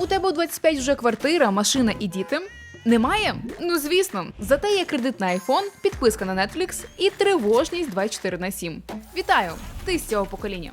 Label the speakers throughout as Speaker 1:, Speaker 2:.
Speaker 1: У тебе у 25 вже квартира, машина і діти. Немає? Ну звісно. Зате є кредит на iPhone, підписка на Netflix і тривожність 24 на 7. Вітаю! Ти з цього покоління.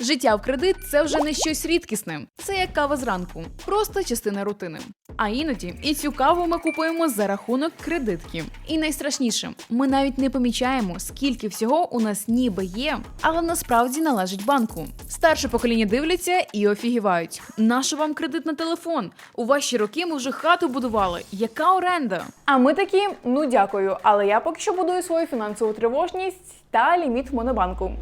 Speaker 1: Життя в кредит це вже не щось рідкісне. Це як кава зранку, просто частина рутини. А іноді і цю каву ми купуємо за рахунок кредитки. І найстрашніше, ми навіть не помічаємо, скільки всього у нас ніби є, але насправді належить банку. Старше покоління дивляться і офігівають. Нащо вам кредит на телефон? У ваші роки ми вже хату будували. Яка оренда?
Speaker 2: А ми такі, ну дякую, але я поки що будую свою фінансову тривожність та ліміт в монобанку.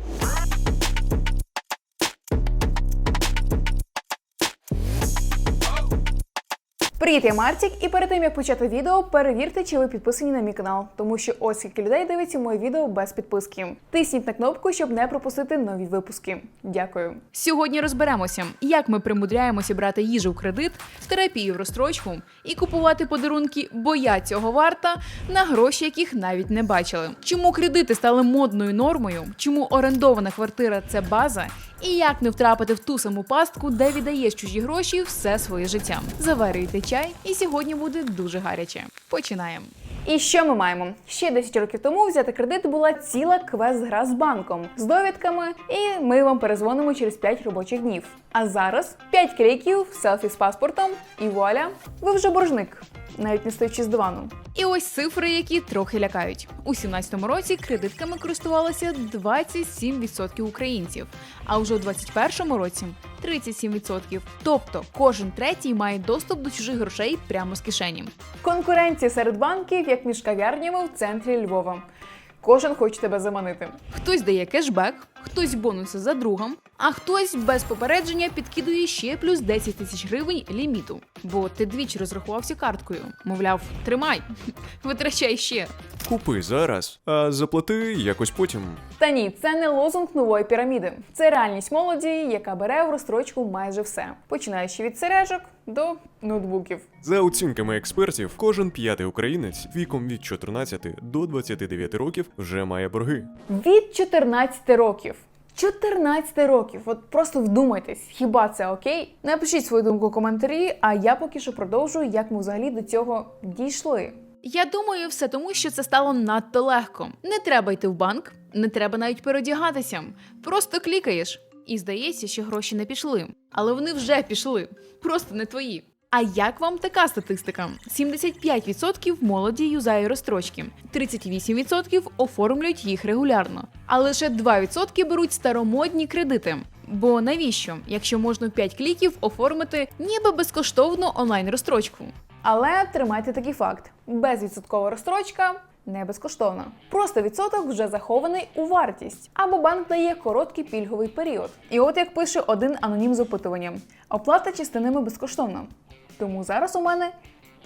Speaker 2: Привіт, я Мартік, і перед тим як почати відео, перевірте, чи ви підписані на мій канал, тому що ось скільки людей дивиться моє відео без підписки. Тисніть на кнопку, щоб не пропустити нові випуски. Дякую.
Speaker 1: Сьогодні розберемося, як ми примудряємося брати їжу в кредит, терапію в розстрочку і купувати подарунки, бо я цього варта на гроші, яких навіть не бачили. Чому кредити стали модною нормою? Чому орендована квартира це база? І як не втрапити в ту саму пастку, де віддаєш чужі гроші все своє життя? Заварюйте чай, і сьогодні буде дуже гаряче. Починаємо.
Speaker 2: І що ми маємо? Ще 10 років тому взяти кредит була ціла квест-гра з банком з довідками, і ми вам перезвонимо через 5 робочих днів. А зараз 5 кліків, селфі з паспортом, і вуаля, ви вже боржник, навіть не стоячи з дивану.
Speaker 1: І ось цифри, які трохи лякають. У 17-му році кредитками користувалося 27% українців, а вже у 21-му році 37%. Тобто кожен третій має доступ до чужих грошей прямо з кишені.
Speaker 2: Конкуренція серед банків, як між кав'ярнями в центрі Львова. Кожен хоче тебе заманити.
Speaker 1: Хтось дає кешбек, хтось бонуси за другом, а хтось без попередження підкидує ще плюс 10 тисяч гривень ліміту. Бо ти двічі розрахувався карткою. Мовляв, тримай, витрачай ще.
Speaker 3: Купи зараз, а заплати якось потім.
Speaker 2: Та ні, це не лозунг нової піраміди. Це реальність молоді, яка бере в розстрочку майже все, починаючи від сережок до ноутбуків.
Speaker 3: За оцінками експертів, кожен п'ятий українець віком від 14 до 29 років вже має борги.
Speaker 2: Від 14 років. 14 років. От просто вдумайтесь, хіба це окей? Напишіть свою думку у коментарі, а я поки що продовжую, як ми взагалі до цього дійшли.
Speaker 1: Я думаю, все тому, що це стало надто легко. Не треба йти в банк, не треба навіть переодягатися. Просто клікаєш. І здається, що гроші не пішли. Але вони вже пішли, просто не твої. А як вам така статистика? 75% молоді юзає розстрочки, 38% оформлюють їх регулярно, а лише 2% беруть старомодні кредити. Бо навіщо, якщо можна в 5 кліків оформити ніби безкоштовну онлайн розстрочку?
Speaker 2: Але тримайте такий факт: безвідсоткова розстрочка не безкоштовна. Просто відсоток вже захований у вартість, або банк дає короткий пільговий період. І от як пише один анонім з опитуванням: оплата частинами безкоштовна. Тому зараз у мене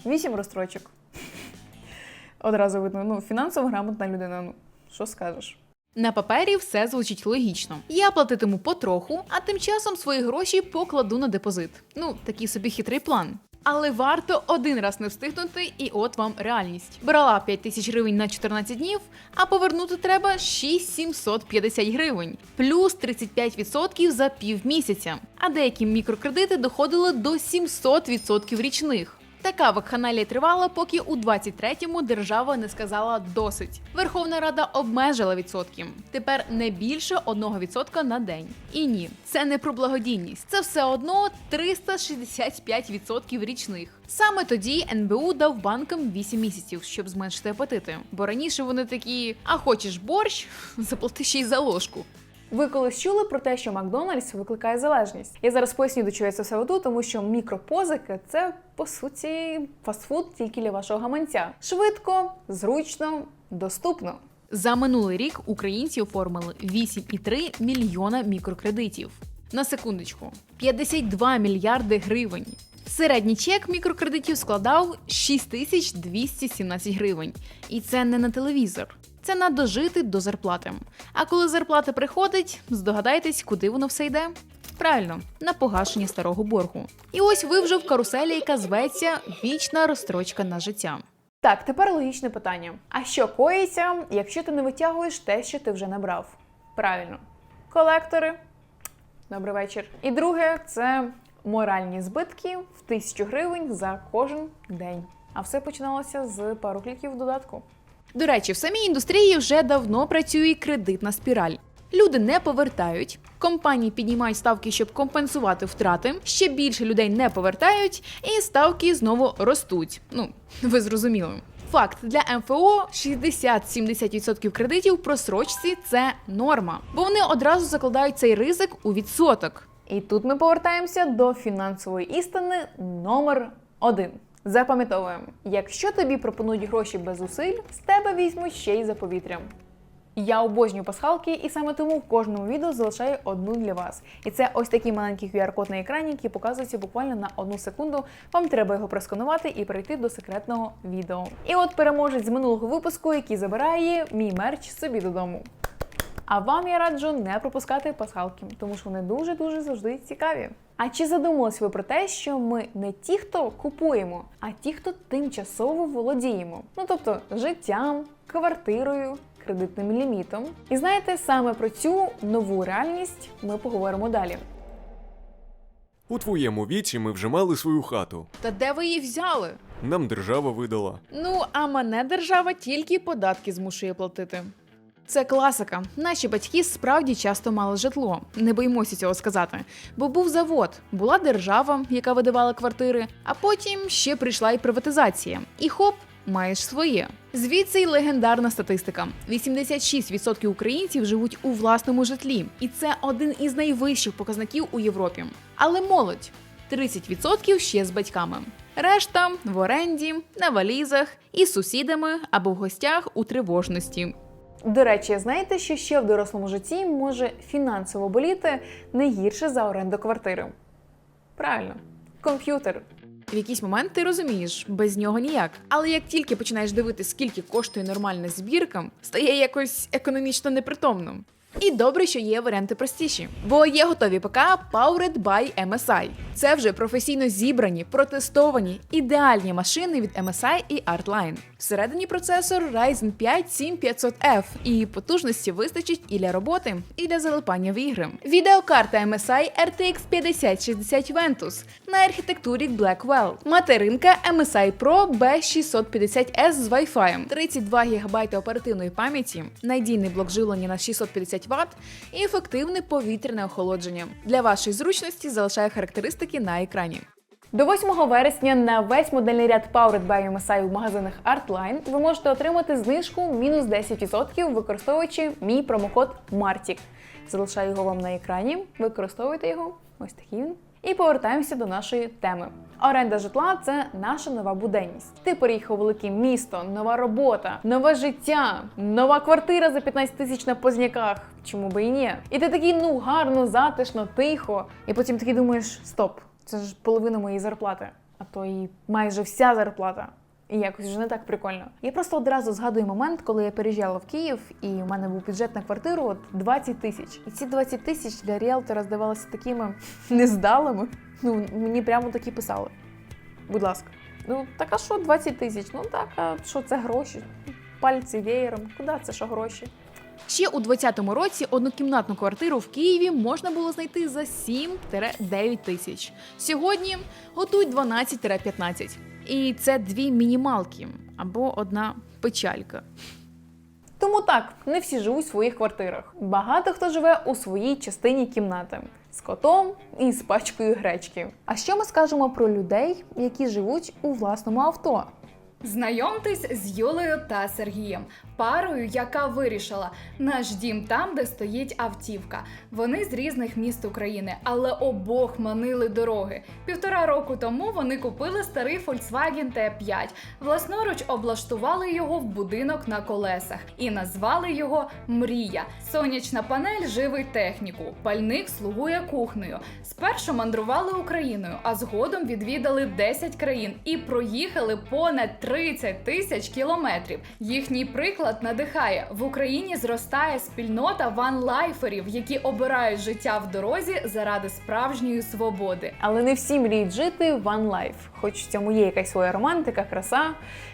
Speaker 2: 8 розстрочок. Одразу видно, ну, фінансово грамотна людина. Ну, що скажеш?
Speaker 1: На папері все звучить логічно. Я платитиму потроху, а тим часом свої гроші покладу на депозит. Ну, такий собі хитрий план. Але варто один раз не встигнути, і от вам реальність. Брала 5 тисяч гривень на 14 днів, а повернути треба 6750 гривень, плюс 35% за півмісяця. А деякі мікрокредити доходили до 700% річних. Така вакханалія тривала, поки у 23-му держава не сказала досить. Верховна Рада обмежила відсотки. Тепер не більше 1% на день. І ні, це не про благодійність. Це все одно 365% річних. Саме тоді НБУ дав банкам 8 місяців, щоб зменшити апетити. Бо раніше вони такі: а хочеш борщ? Заплати ще й за ложку.
Speaker 2: Ви колись чули про те, що Макдональдс викликає залежність? Я зараз поясню, до чого я це все веду, тому що мікропозики це по суті фастфуд тільки для вашого гаманця. Швидко, зручно, доступно.
Speaker 1: За минулий рік українці оформили 8,3 мільйона мікрокредитів. На секундочку, 52 мільярди гривень. Середній чек мікрокредитів складав 6217 гривень. І це не на телевізор. Це на дожити до зарплати. А коли зарплата приходить, здогадайтесь, куди воно все йде? Правильно, на погашення старого боргу. І ось ви вже в каруселі, яка зветься вічна розстрочка на життя.
Speaker 2: Так, тепер логічне питання: а що коїться, якщо ти не витягуєш те, що ти вже набрав? Правильно, колектори. Добрий вечір. І друге, це Моральні збитки тисячу гривень за кожен день. А все починалося з пару кліків додатку.
Speaker 1: До речі, в самій індустрії вже давно працює кредитна спіраль. Люди не повертають, компанії піднімають ставки, щоб компенсувати втрати. Ще більше людей не повертають, і ставки знову ростуть. Ну, ви зрозуміли. Факт для МФО 60-70% кредитів просрочці це норма, бо вони одразу закладають цей ризик у відсоток.
Speaker 2: І тут ми повертаємося до фінансової істини номер один. Запам'ятовуємо, якщо тобі пропонують гроші без зусиль, з тебе візьмуть ще й за повітрям. Я обожнюю пасхалки, і саме тому в кожному відео залишаю одну для вас. І це ось такий маленький QR-код на екрані, який показується буквально на одну секунду. Вам треба його просканувати і перейти до секретного відео. І от переможець з минулого випуску, який забирає мій мерч собі додому. А вам я раджу не пропускати пасхалки, тому що вони дуже дуже завжди цікаві. А чи задумались ви про те, що ми не ті, хто купуємо, а ті, хто тимчасово володіємо? Ну тобто життям, квартирою, кредитним лімітом. І знаєте, саме про цю нову реальність ми поговоримо далі.
Speaker 3: У твоєму віці ми вже мали свою хату.
Speaker 1: Та де ви її взяли?
Speaker 3: Нам держава видала.
Speaker 1: Ну, а мене держава тільки податки змушує платити. Це класика. Наші батьки справді часто мали житло. Не боїмося цього сказати. Бо був завод, була держава, яка видавала квартири, а потім ще прийшла і приватизація. І хоп, маєш своє. Звідси й легендарна статистика: 86% українців живуть у власному житлі, і це один із найвищих показників у Європі. Але молодь 30% ще з батьками. Решта в оренді, на валізах і з сусідами або в гостях у тривожності.
Speaker 2: До речі, знаєте, що ще в дорослому житті може фінансово боліти не гірше за оренду квартири? Правильно, комп'ютер.
Speaker 1: В якийсь момент ти розумієш, без нього ніяк. Але як тільки починаєш дивитися, скільки коштує нормальна збірка, стає якось економічно непритомно. І добре, що є варіанти простіші, бо є готові ПК Powered by MSI. Це вже професійно зібрані, протестовані, ідеальні машини від MSI і Artline. Всередині процесор Ryzen 5 7500F, і потужності вистачить і для роботи, і для залипання в ігри. Відеокарта MSI RTX 5060 Ventus на архітектурі Blackwell. Материнка MSI Pro B650S з Wi-Fi, 32 ГБ оперативної пам'яті, надійний блок живлення на 650 Вт і ефективне повітряне охолодження. Для вашої зручності залишаю характеристики на екрані.
Speaker 2: До 8 вересня на весь модельний ряд Powered by MSI в магазинах Artline ви можете отримати знижку мінус 10%, використовуючи мій промокод MARTIC. Залишаю його вам на екрані, використовуйте його, ось такий він. І повертаємося до нашої теми. Оренда житла це наша нова буденність. Ти переїхав у велике місто, нова робота, нове життя, нова квартира за 15 тисяч на позняках. Чому би і ні? І ти такий, ну гарно, затишно, тихо. І потім такий думаєш: стоп, це ж половина моєї зарплати, а то і майже вся зарплата. І якось вже не так прикольно. Я просто одразу згадую момент, коли я переїжджала в Київ, і у мене був бюджет на квартиру от 20 тисяч. І ці 20 тисяч для ріелтора здавалися такими нездалими. Ну мені прямо такі писали. Будь ласка. Ну так а що 20 тисяч? Ну так, а що це гроші? Пальці веєром, куди це що гроші?
Speaker 1: Ще у 2020 році однокімнатну квартиру в Києві можна було знайти за 7-9 тисяч. Сьогодні готують 12-15. І це дві мінімалки або одна печалька.
Speaker 2: Тому так, не всі живуть в своїх квартирах. Багато хто живе у своїй частині кімнати з котом і з пачкою гречки. А що ми скажемо про людей, які живуть у власному авто?
Speaker 4: Знайомтесь з Юлею та Сергієм, парою, яка вирішила наш дім там, де стоїть автівка. Вони з різних міст України, але обох манили дороги. Півтора року тому вони купили старий Volkswagen T5, власноруч облаштували його в будинок на колесах і назвали його Мрія. Сонячна панель живить техніку, пальник слугує кухнею. Спершу мандрували Україною, а згодом відвідали 10 країн і проїхали понад 30 тисяч кілометрів. Їхній приклад надихає в Україні. Зростає спільнота ванлайферів, які обирають життя в дорозі заради справжньої свободи.
Speaker 2: Але не всі мріють жити life, хоч в цьому є якась своя романтика, краса.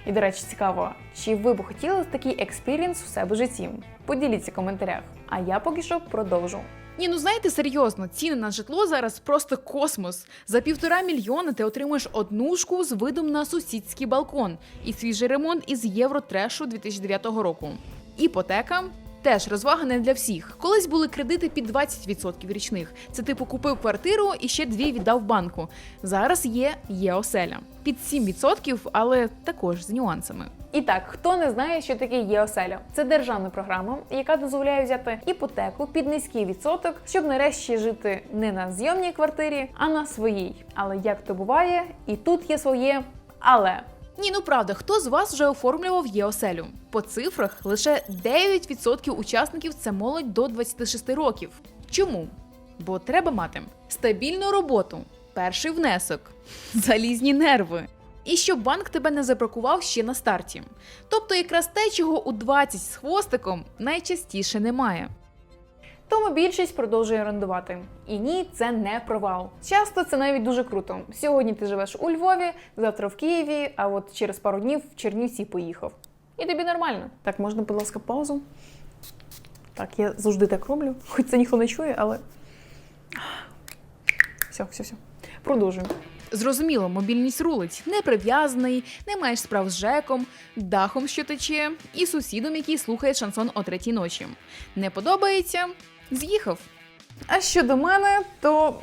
Speaker 2: І, до речі, цікаво, чи ви б хотіли такий експірієнс у себе в житті? Поділіться в коментарях. А я поки що продовжу.
Speaker 1: Ні, ну знаєте, серйозно, ціни на житло зараз просто космос. За півтора мільйона ти отримуєш однушку з видом на сусідський балкон і свіжий ремонт із євротрешу 2009 року. Іпотека. Теж розвага не для всіх. Колись були кредити під 20% річних. Це типу купив квартиру і ще дві віддав банку. Зараз є є оселя під 7%, але також з нюансами.
Speaker 2: І так, хто не знає, що таке ЄОСЕЛЯ? Це державна програма, яка дозволяє взяти іпотеку під низький відсоток, щоб нарешті жити не на зйомній квартирі, а на своїй. Але як то буває, і тут є своє але.
Speaker 1: Ні, ну правда, хто з вас вже оформлював ЄОСЕЛю? По цифрах лише 9% учасників це молодь до 26 років. Чому? Бо треба мати стабільну роботу, перший внесок, залізні нерви. І щоб банк тебе не забракував ще на старті. Тобто якраз те, чого у 20 з хвостиком найчастіше немає.
Speaker 2: Тому більшість продовжує орендувати. І ні, це не провал. Часто це навіть дуже круто. Сьогодні ти живеш у Львові, завтра в Києві, а от через пару днів в Чернівці поїхав. І тобі нормально. Так, можна, будь ласка, паузу. Так, я завжди так роблю, хоч це ніхто не чує, але. Все, все, все. Продовжуємо.
Speaker 1: Зрозуміло, мобільність рулить, не прив'язаний, не маєш справ з ЖЕКом, дахом, що тече, і сусідом, який слухає шансон о третій ночі. Не подобається? З'їхав.
Speaker 2: А щодо мене, то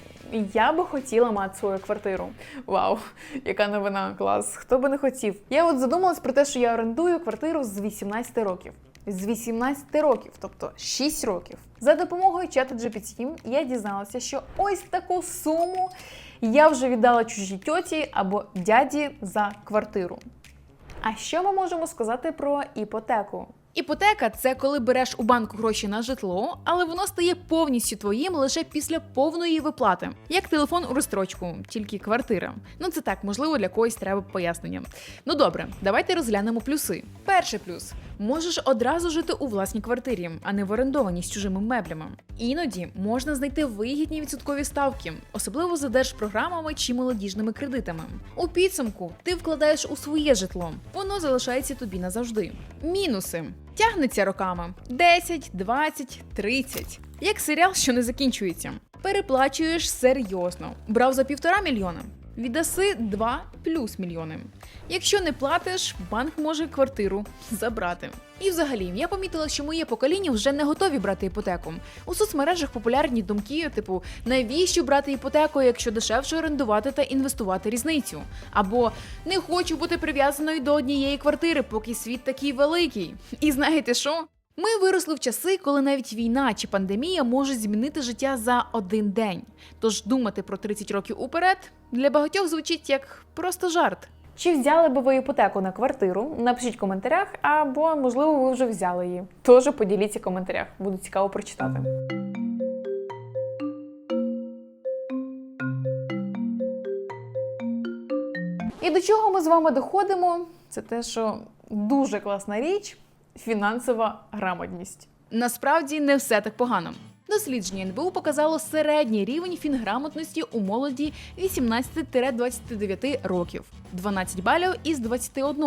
Speaker 2: я би хотіла мати свою квартиру. Вау, яка новина, клас. Хто би не хотів. Я от задумалась про те, що я орендую квартиру з 18 років. З 18 років, тобто 6 років. За допомогою чату GPT я дізналася, що ось таку суму я вже віддала чужій тьоті або дяді за квартиру. А що ми можемо сказати про іпотеку?
Speaker 1: Іпотека це коли береш у банку гроші на житло, але воно стає повністю твоїм лише після повної виплати, як телефон у розстрочку, тільки квартира. Ну це так, можливо, для когось треба пояснення. Ну добре, давайте розглянемо плюси. Перший плюс: можеш одразу жити у власній квартирі, а не в орендованій з чужими меблями. Іноді можна знайти вигідні відсоткові ставки, особливо за держпрограмами чи молодіжними кредитами. У підсумку ти вкладаєш у своє житло, воно залишається тобі назавжди. Мінуси. Тягнеться роками 10, 20, 30. Як серіал, що не закінчується. Переплачуєш серйозно. Брав за півтора мільйона. Віддаси 2 плюс мільйони. Якщо не платиш, банк може квартиру забрати. І взагалі, я помітила, що моє покоління вже не готові брати іпотеку. У соцмережах популярні думки, типу, навіщо брати іпотеку, якщо дешевше орендувати та інвестувати різницю? Або не хочу бути прив'язаною до однієї квартири, поки світ такий великий. І знаєте що? Ми виросли в часи, коли навіть війна чи пандемія можуть змінити життя за один день. Тож думати про 30 років уперед для багатьох звучить як просто жарт.
Speaker 2: Чи взяли би ви іпотеку на квартиру? Напишіть в коментарях, або можливо ви вже взяли її. Тоже поділіться в коментарях. Буде цікаво прочитати. І до чого ми з вами доходимо? Це те, що дуже класна річ фінансова грамотність.
Speaker 1: Насправді не все так погано. Дослідження НБУ показало середній рівень фінграмотності у молоді 18-29 років 12 балів із 21.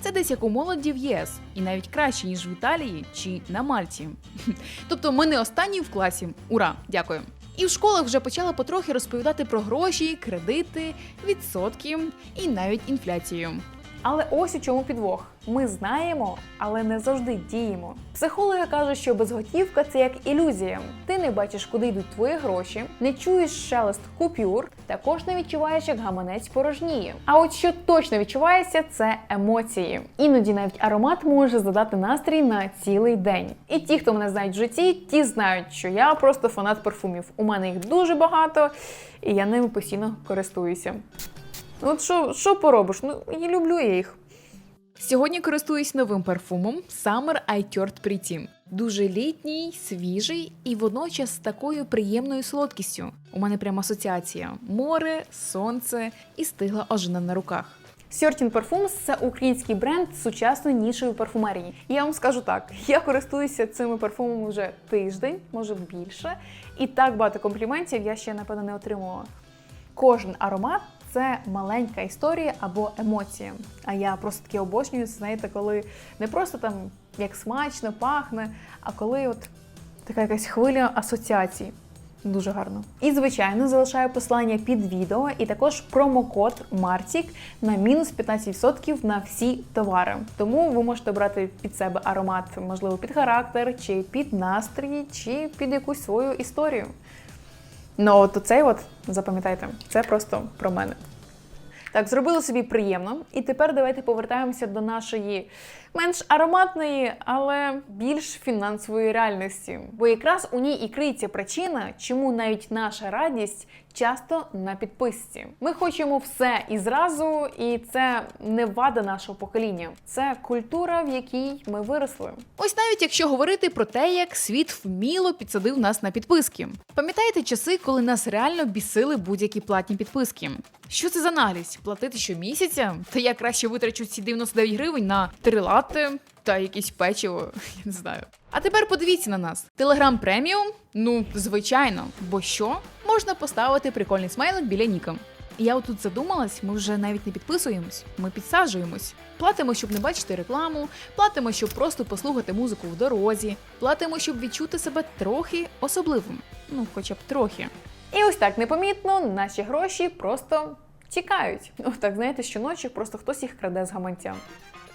Speaker 1: Це десь як у молоді в ЄС, і навіть краще ніж в Італії чи на Мальті. Тобто ми не останні в класі. Ура, дякую. І в школах вже почали потрохи розповідати про гроші, кредити, відсотки і навіть інфляцію.
Speaker 2: Але ось у чому підвох. Ми знаємо, але не завжди діємо. Психологи кажуть, що безготівка це як ілюзія. Ти не бачиш, куди йдуть твої гроші, не чуєш шелест купюр, також не відчуваєш, як гаманець порожніє. А от що точно відчувається, це емоції. Іноді навіть аромат може задати настрій на цілий день. І ті, хто мене знають в житті, ті знають, що я просто фанат парфумів. У мене їх дуже багато, і я ними постійно користуюся. Ну, От що, що поробиш? Ну, я люблю я їх.
Speaker 1: Сьогодні користуюсь новим парфумом Summer I Turned Pretty. Дуже літній, свіжий і водночас з такою приємною солодкістю. У мене прямо асоціація: море, сонце і стигла ожина на руках.
Speaker 2: Certain Parfums – це український бренд з сучасної нішої парфумерії. Я вам скажу так: я користуюся цими парфумами вже тиждень, може більше, і так багато компліментів я ще напевно не отримувала. Кожен аромат це маленька історія або емоція. А я просто таки обожнюю, знаєте, коли не просто там як смачно пахне, а коли от Така якась хвиля асоціацій. Дуже гарно. І звичайно залишаю посилання під відео і також промокод Мартік на мінус 15% на всі товари. Тому ви можете брати під себе аромат, можливо, під характер, чи під настрій, чи під якусь свою історію. Ну, от оцей от, запам'ятайте, це просто про мене. Так, зробили собі приємно. І тепер давайте повертаємося до нашої менш ароматної, але більш фінансової реальності. Бо якраз у ній і криється причина, чому навіть наша радість часто на підписці. Ми хочемо все і зразу, і це не вада нашого покоління. Це культура, в якій ми виросли.
Speaker 1: Ось навіть якщо говорити про те, як світ вміло підсадив нас на підписки. Пам'ятаєте часи, коли нас реально бісили будь-які платні підписки? Що це за наглість? Платити щомісяця? Та я краще витрачу ці 99 гривень на три латте та якесь печиво, я не знаю. А тепер подивіться на нас: Телеграм преміум? Ну, звичайно, бо що? Можна поставити прикольний смайлик біля ніка. Я отут задумалась, ми вже навіть не підписуємось, ми підсаджуємось. Платимо, щоб не бачити рекламу, платимо, щоб просто послухати музику в дорозі, платимо, щоб відчути себе трохи особливим. Ну, хоча б трохи.
Speaker 2: І ось так непомітно наші гроші просто тікають. Ну так знаєте, щоночі просто хтось їх краде з гаманця.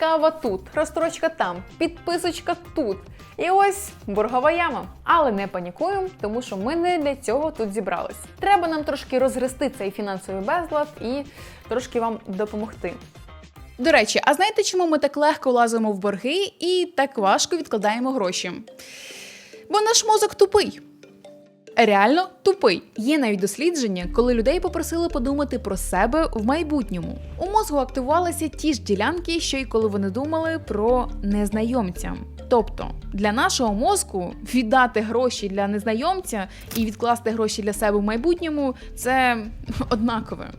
Speaker 2: Кава тут, розстрочка там, підписочка тут. І ось боргова яма. Але не панікуємо, тому що ми не для цього тут зібрались. Треба нам трошки розгрести цей фінансовий безлад і трошки вам допомогти.
Speaker 1: До речі, а знаєте, чому ми так легко лазимо в борги і так важко відкладаємо гроші? Бо наш мозок тупий. Реально тупий. Є навіть дослідження, коли людей попросили подумати про себе в майбутньому. У мозку активувалися ті ж ділянки, що й коли вони думали про незнайомця. Тобто для нашого мозку віддати гроші для незнайомця і відкласти гроші для себе в майбутньому це однакове.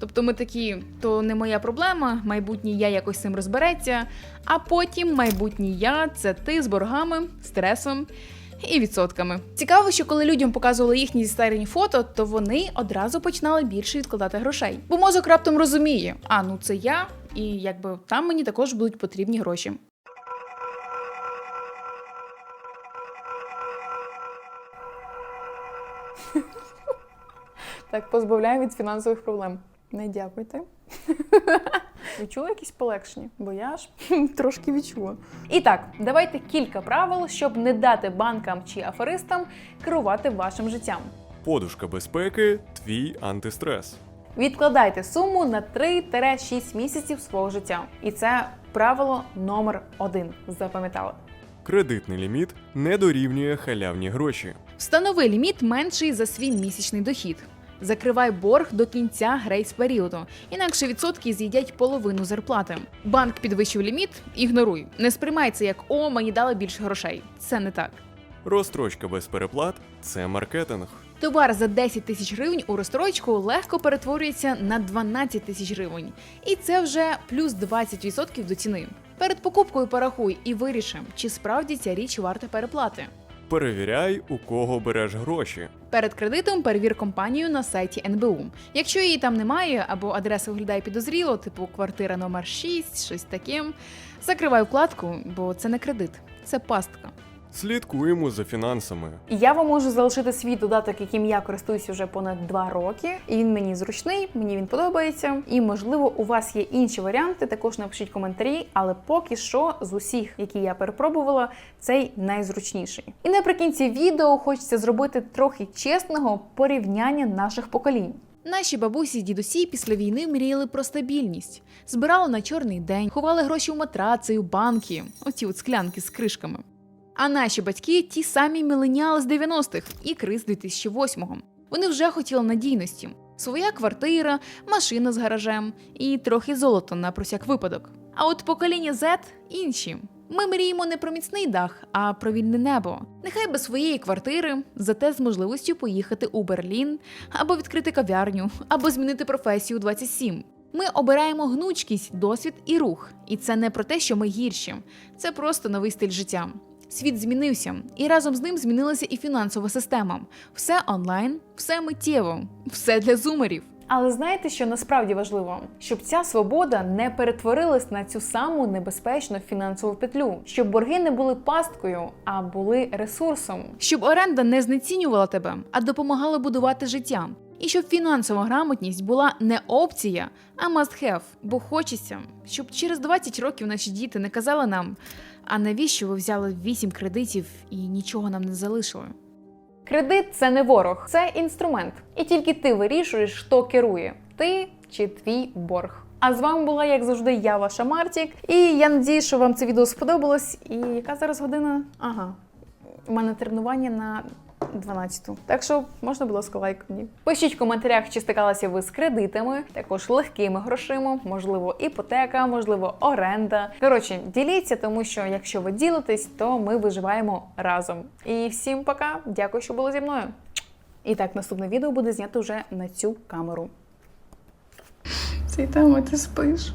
Speaker 1: Тобто ми такі, то не моя проблема, майбутній я якось цим розбереться, а потім майбутній я це ти з боргами, стресом і відсотками. Цікаво, що коли людям показували їхні зістарені фото, то вони одразу починали більше відкладати грошей. Бо мозок раптом розуміє, а ну це я, і якби там мені також будуть потрібні гроші.
Speaker 2: Так, позбавляємо від фінансових проблем. Не дякуйте. Відчула якісь полегшення, бо я ж трошки відчула. І так, давайте кілька правил, щоб не дати банкам чи аферистам керувати вашим життям.
Speaker 3: Подушка безпеки твій антистрес.
Speaker 2: Відкладайте суму на 3-6 місяців свого життя. І це правило номер один. Запам'ятали.
Speaker 3: Кредитний ліміт не дорівнює халявні гроші.
Speaker 1: Встанови ліміт менший за свій місячний дохід. Закривай борг до кінця грейс періоду, інакше відсотки з'їдять половину зарплати. Банк підвищив ліміт, ігноруй. Не сприймай це як о, мені дали більше грошей. Це не так.
Speaker 3: Розстрочка без переплат це маркетинг.
Speaker 1: Товар за 10 тисяч гривень у розстрочку легко перетворюється на 12 тисяч гривень, і це вже плюс 20% до ціни. Перед покупкою порахуй і виріши, чи справді ця річ варта переплати.
Speaker 3: Перевіряй, у кого береш гроші.
Speaker 1: Перед кредитом перевір компанію на сайті НБУ. Якщо її там немає або адреса виглядає підозріло, типу квартира номер 6, щось таке, закривай вкладку, бо це не кредит, це пастка.
Speaker 3: Слідкуємо за фінансами.
Speaker 2: Я вам можу залишити свій додаток, яким я користуюся вже понад 2 роки. І він мені зручний, мені він подобається. І можливо, у вас є інші варіанти. Також напишіть коментарі. Але поки що з усіх, які я перепробувала, цей найзручніший. І наприкінці відео хочеться зробити трохи чесного порівняння наших поколінь.
Speaker 1: Наші бабусі й дідусі після війни мріяли про стабільність, збирали на чорний день, ховали гроші у матраци, у банки, оці от склянки з кришками. А наші батьки ті самі міленіали з 90-х і криз 2008-го. Вони вже хотіли надійності: своя квартира, машина з гаражем і трохи золота на просяк випадок. А от покоління Z інші. Ми мріємо не про міцний дах, а про вільне небо. Нехай без своєї квартири, зате з можливістю поїхати у Берлін, або відкрити кав'ярню, або змінити професію у 27. Ми обираємо гнучкість, досвід і рух. І це не про те, що ми гірші, це просто новий стиль життя. Світ змінився, і разом з ним змінилася і фінансова система. Все онлайн, все миттєво, все для зумерів. Але знаєте, що насправді важливо? Щоб ця свобода не перетворилась на цю саму небезпечну фінансову петлю, щоб борги не були пасткою, а були ресурсом.
Speaker 5: Щоб оренда не знецінювала тебе, а допомагала будувати життя. І щоб фінансова грамотність була не опція, а must have. Бо хочеться, щоб через 20 років наші діти не казали нам, а навіщо ви взяли 8 кредитів і нічого нам не залишили.
Speaker 1: Кредит це не ворог, це інструмент. І тільки ти вирішуєш, хто керує ти чи твій борг. А з вами була, як завжди, я, ваша Мартік. І я надію, що вам це відео сподобалось. І яка зараз година? Ага. У мене тренування на 12. Так що можна, будь ласка, мені. Пишіть в коментарях, чи стикалися ви з кредитами, також легкими грошима, можливо, іпотека, можливо, оренда. Коротше, діліться, тому що якщо ви ділитесь, то ми виживаємо разом. І всім пока, дякую, що були зі мною. І так, наступне відео буде знято вже на цю камеру.
Speaker 6: Цей тема ти спиш.